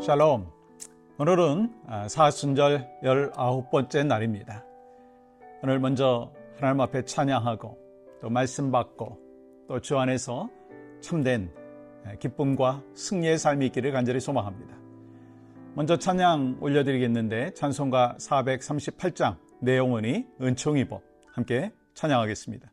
샬롬. 오늘은 아, 사순절 19번째 날입니다. 오늘 먼저 하나님 앞에 찬양하고 또 말씀 받고 또 주 안에서 참된 기쁨과 승리의 삶이 있기를 간절히 소망합니다. 먼저 찬양 올려드리겠는데 찬송가 438장 내용은이 은총이법 함께 찬양하겠습니다.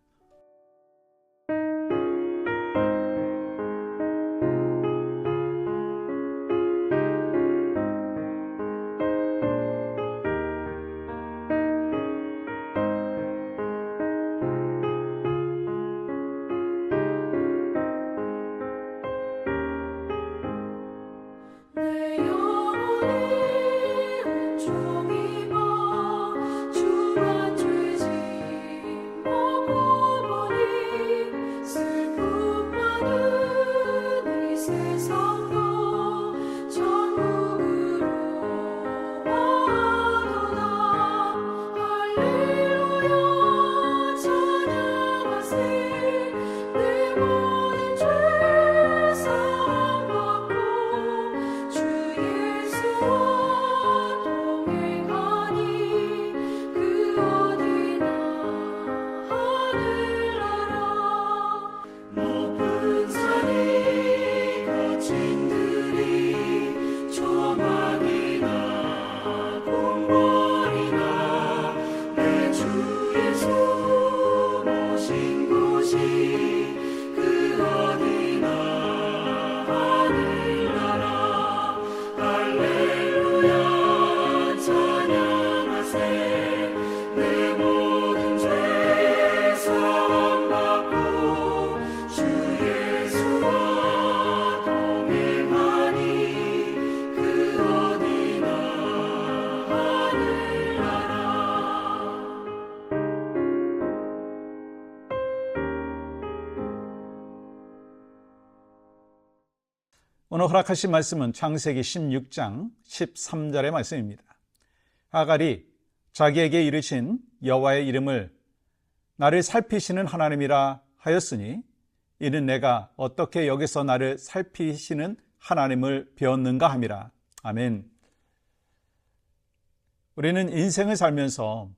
오늘 허락하신 말씀은 창세기 16장 13절의 말씀입니다. 하갈이 자기에게 이르신 여호와의 이름을 나를 살피시는 하나님이라 하였으니 이는 내가 어떻게 여기서 나를 살피시는 하나님을 배웠는가 함이라. 아멘. 우리는 인생을 살면서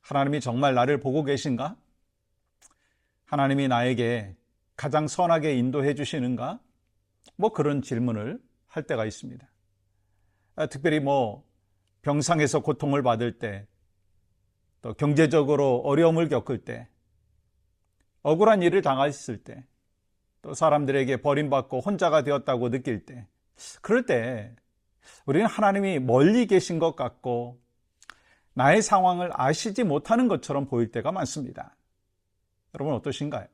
하나님이 정말 나를 보고 계신가? 하나님이 나에게 가장 선하게 인도해 주시는가? 뭐 그런 질문을 할 때가 있습니다. 아, 특별히 뭐 병상에서 고통을 받을 때, 또 경제적으로 어려움을 겪을 때, 억울한 일을 당했을 때, 또 사람들에게 버림받고 혼자가 되었다고 느낄 때, 그럴 때 우리는 하나님이 멀리 계신 것 같고 나의 상황을 아시지 못하는 것처럼 보일 때가 많습니다. 여러분 어떠신가요?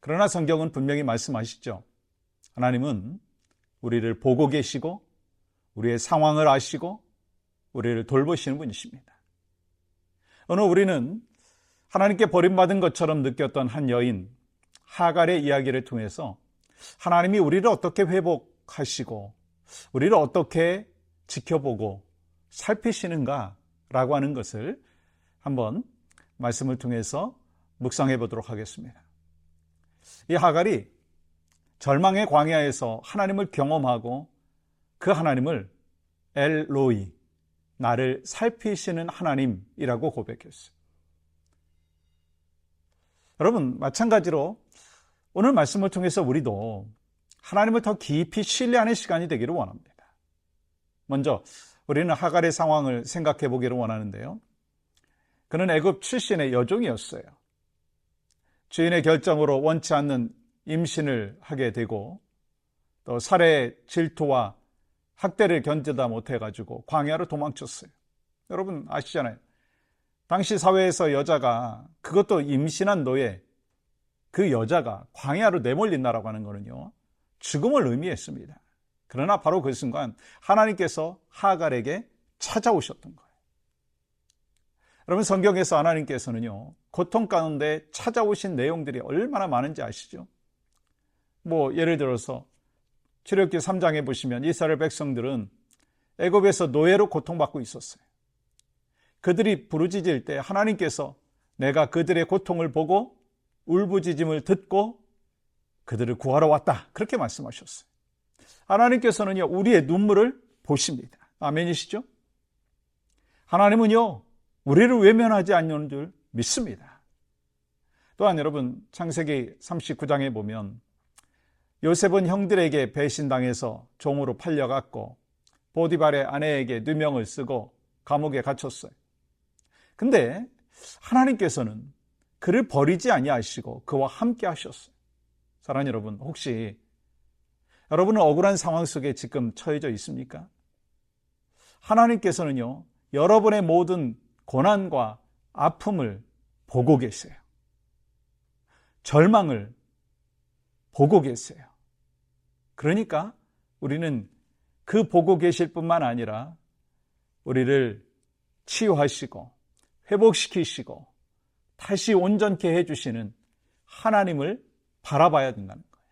그러나 성경은 분명히 말씀하시죠. 하나님은 우리를 보고 계시고 우리의 상황을 아시고 우리를 돌보시는 분이십니다. 오늘 우리는 하나님께 버림받은 것처럼 느꼈던 한 여인 하갈의 이야기를 통해서 하나님이 우리를 어떻게 회복하시고 우리를 어떻게 지켜보고 살피시는가라고 하는 것을 한번 말씀을 통해서 묵상해 보도록 하겠습니다. 이 하갈이 절망의 광야에서 하나님을 경험하고 그 하나님을 엘로이, 나를 살피시는 하나님이라고 고백했어요. 여러분, 마찬가지로 오늘 말씀을 통해서 우리도 하나님을 더 깊이 신뢰하는 시간이 되기를 원합니다. 먼저 우리는 하갈의 상황을 생각해 보기를 원하는데요. 그는 애굽 출신의 여종이었어요. 주인의 결정으로 원치 않는 임신을 하게 되고 또 살해 질투와 학대를 견디다 못해가지고 광야로 도망쳤어요. 여러분 아시잖아요. 당시 사회에서 여자가 그것도 임신한 노예 그 여자가 광야로 내몰린다라고 하는 거는요 죽음을 의미했습니다. 그러나 바로 그 순간 하나님께서 하갈에게 찾아오셨던 거예요. 여러분 성경에서 하나님께서는요 고통 가운데 찾아오신 내용들이 얼마나 많은지 아시죠? 뭐 예를 들어서 출애굽기 3장에 보시면 이스라엘 백성들은 애굽에서 노예로 고통받고 있었어요. 그들이 부르짖을 때 하나님께서 내가 그들의 고통을 보고 울부짖음을 듣고 그들을 구하러 왔다. 그렇게 말씀하셨어요. 하나님께서는요, 우리의 눈물을 보십니다. 아멘이시죠? 하나님은요, 우리를 외면하지 않는 줄 믿습니다. 또한 여러분, 창세기 39장에 보면 요셉은 형들에게 배신당해서 종으로 팔려갔고 보디발의 아내에게 누명을 쓰고 감옥에 갇혔어요. 근데 하나님께서는 그를 버리지 아니하시고 그와 함께 하셨어요. 사랑하는 여러분, 혹시 여러분은 억울한 상황 속에 지금 처해져 있습니까? 하나님께서는요, 여러분의 모든 고난과 아픔을 보고 계세요. 절망을 보고 계세요. 그러니까 우리는 그 보고 계실 뿐만 아니라 우리를 치유하시고 회복시키시고 다시 온전케 해주시는 하나님을 바라봐야 된다는 거예요.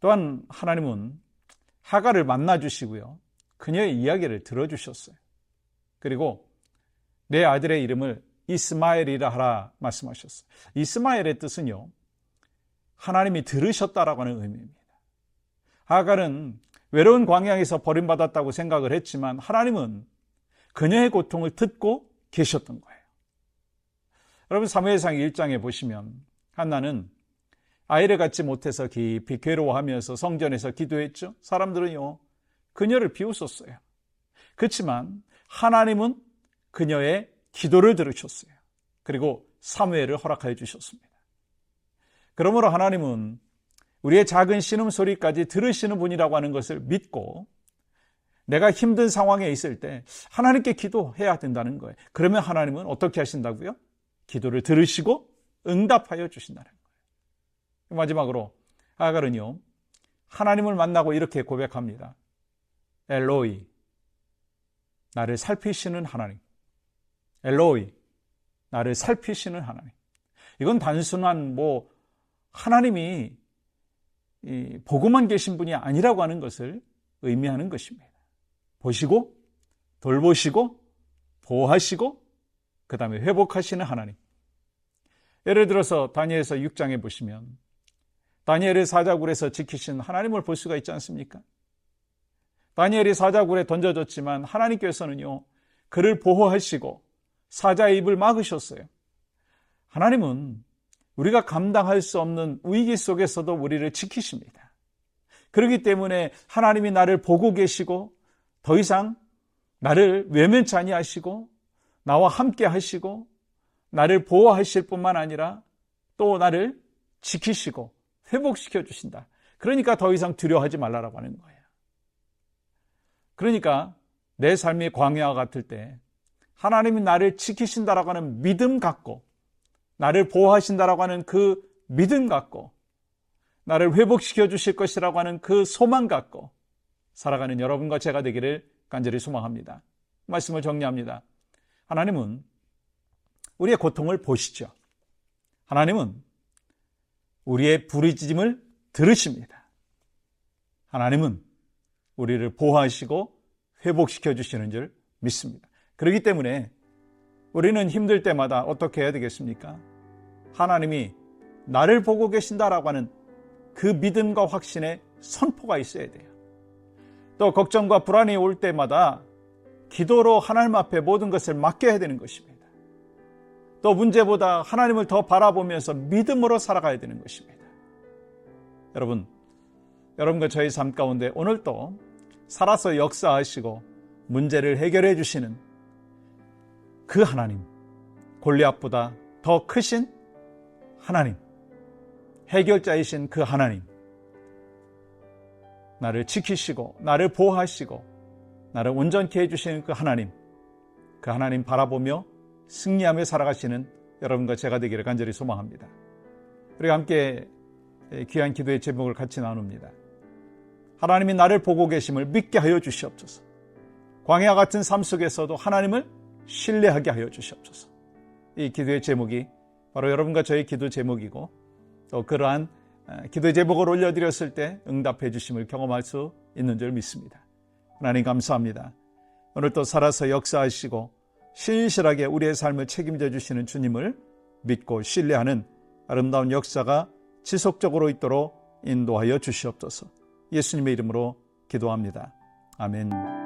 또한 하나님은 하가를 만나주시고요. 그녀의 이야기를 들어주셨어요. 그리고 내 아들의 이름을 이스마엘이라 하라 말씀하셨어요. 이스마엘의 뜻은요. 하나님이 들으셨다라고 하는 의미입니다. 하갈은 외로운 광야에서 버림받았다고 생각을 했지만 하나님은 그녀의 고통을 듣고 계셨던 거예요. 여러분 사무엘상 1장에 보시면 한나는 아이를 갖지 못해서 깊이 괴로워하면서 성전에서 기도했죠. 사람들은요 그녀를 비웃었어요. 그렇지만 하나님은 그녀의 기도를 들으셨어요. 그리고 사무엘을 허락하여 주셨습니다. 그러므로 하나님은 우리의 작은 신음소리까지 들으시는 분이라고 하는 것을 믿고 내가 힘든 상황에 있을 때 하나님께 기도해야 된다는 거예요. 그러면 하나님은 어떻게 하신다고요? 기도를 들으시고 응답하여 주신다는 거예요. 마지막으로 아갈은요. 하나님을 만나고 이렇게 고백합니다. 엘로이 나를 살피시는 하나님. 엘로이 나를 살피시는 하나님. 이건 단순한 뭐 하나님이 보고만 계신 분이 아니라고 하는 것을 의미하는 것입니다. 보시고 돌보시고 보호하시고 그 다음에 회복하시는 하나님. 예를 들어서 다니엘서 6장에 보시면 다니엘의 사자굴에서 지키신 하나님을 볼 수가 있지 않습니까? 다니엘이 사자굴에 던져졌지만 하나님께서는요 그를 보호하시고 사자의 입을 막으셨어요. 하나님은 우리가 감당할 수 없는 위기 속에서도 우리를 지키십니다. 그렇기 때문에 하나님이 나를 보고 계시고 더 이상 나를 외면치 아니하시고 나와 함께 하시고 나를 보호하실 뿐만 아니라 또 나를 지키시고 회복시켜 주신다. 그러니까 더 이상 두려워하지 말라라고 하는 거예요. 그러니까 내 삶이 광야와 같을 때 하나님이 나를 지키신다라고 하는 믿음 갖고 나를 보호하신다라고 하는 그 믿음 갖고 나를 회복시켜 주실 것이라고 하는 그 소망 갖고 살아가는 여러분과 제가 되기를 간절히 소망합니다. 말씀을 정리합니다. 하나님은 우리의 고통을 보시죠. 하나님은 우리의 부르짖음을 들으십니다. 하나님은 우리를 보호하시고 회복시켜 주시는 줄 믿습니다. 그렇기 때문에 우리는 힘들 때마다 어떻게 해야 되겠습니까? 하나님이 나를 보고 계신다라고 하는 그 믿음과 확신의 선포가 있어야 돼요. 또 걱정과 불안이 올 때마다 기도로 하나님 앞에 모든 것을 맡겨야 되는 것입니다. 또 문제보다 하나님을 더 바라보면서 믿음으로 살아가야 되는 것입니다. 여러분, 여러분과 저희 삶 가운데 오늘도 살아서 역사하시고 문제를 해결해 주시는 그 하나님, 골리앗보다 더 크신 하나님, 해결자이신 그 하나님, 나를 지키시고, 나를 보호하시고, 나를 온전케 해주시는 그 하나님, 그 하나님 바라보며 승리하며 살아가시는 여러분과 제가 되기를 간절히 소망합니다. 우리가 함께 귀한 기도의 제목을 같이 나눕니다. 하나님이 나를 보고 계심을 믿게 하여 주시옵소서. 광야 같은 삶 속에서도 하나님을 신뢰하게 하여 주시옵소서. 이 기도의 제목이 바로 여러분과 저의 기도 제목이고 또 그러한 기도의 제목을 올려드렸을 때 응답해 주심을 경험할 수 있는 줄 믿습니다. 하나님 감사합니다. 오늘 또 살아서 역사하시고 신실하게 우리의 삶을 책임져 주시는 주님을 믿고 신뢰하는 아름다운 역사가 지속적으로 있도록 인도하여 주시옵소서. 예수님의 이름으로 기도합니다. 아멘.